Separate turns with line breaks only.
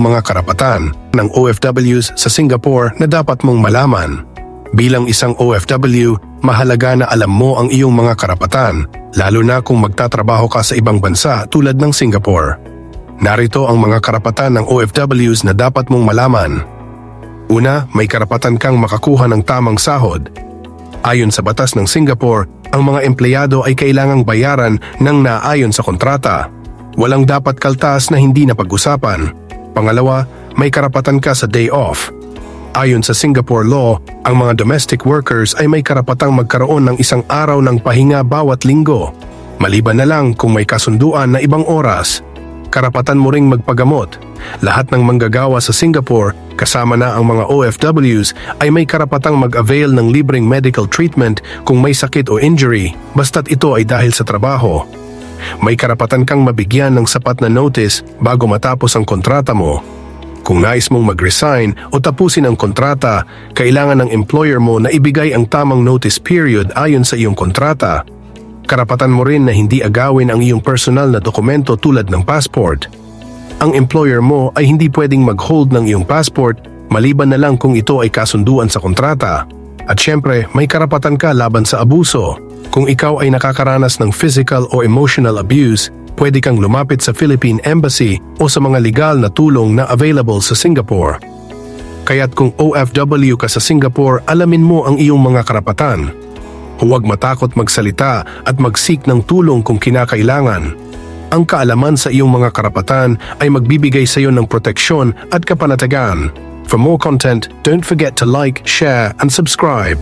mga karapatan ng OFWs sa Singapore na dapat mong malaman. Bilang isang OFW, mahalaga na alam mo ang iyong mga karapatan, lalo na kung magtatrabaho ka sa ibang bansa tulad ng Singapore. Narito ang mga karapatan ng OFWs na dapat mong malaman. Una, may karapatan kang makakuha ng tamang sahod. Ayon sa batas ng Singapore, ang mga empleyado ay kailangang bayaran ng naayon sa kontrata. Walang dapat kaltas na hindi napag-usapan. Pangalawa, may karapatan ka sa day off. Ayon sa Singapore law, ang mga domestic workers ay may karapatang magkaroon ng isang araw ng pahinga bawat linggo. Maliban na lang kung may kasunduan na ibang oras. Karapatan mo ring magpagamot. Lahat ng manggagawa sa Singapore, kasama na ang mga OFWs, ay may karapatang mag-avail ng libreng medical treatment kung may sakit o injury, basta't ito ay dahil sa trabaho. May karapatan kang mabigyan ng sapat na notice bago matapos ang kontrata mo. Kung nais mong mag-resign o tapusin ang kontrata, kailangan ng employer mo na ibigay ang tamang notice period ayon sa iyong kontrata. Karapatan mo rin na hindi agawin ang iyong personal na dokumento tulad ng passport. Ang employer mo ay hindi pwedeng mag-hold ng iyong passport maliban na lang kung ito ay kasunduan sa kontrata. At syempre, may karapatan ka laban sa abuso. Kung ikaw ay nakakaranas ng physical o emotional abuse, pwede kang lumapit sa Philippine Embassy o sa mga legal na tulong na available sa Singapore. Kaya't kung OFW ka sa Singapore, alamin mo ang iyong mga karapatan. Huwag matakot magsalita at mag-seek ng tulong kung kinakailangan. Ang kaalaman sa iyong mga karapatan ay magbibigay sa iyo ng proteksyon at kapanatagan. For more content, don't forget to like, share, and subscribe.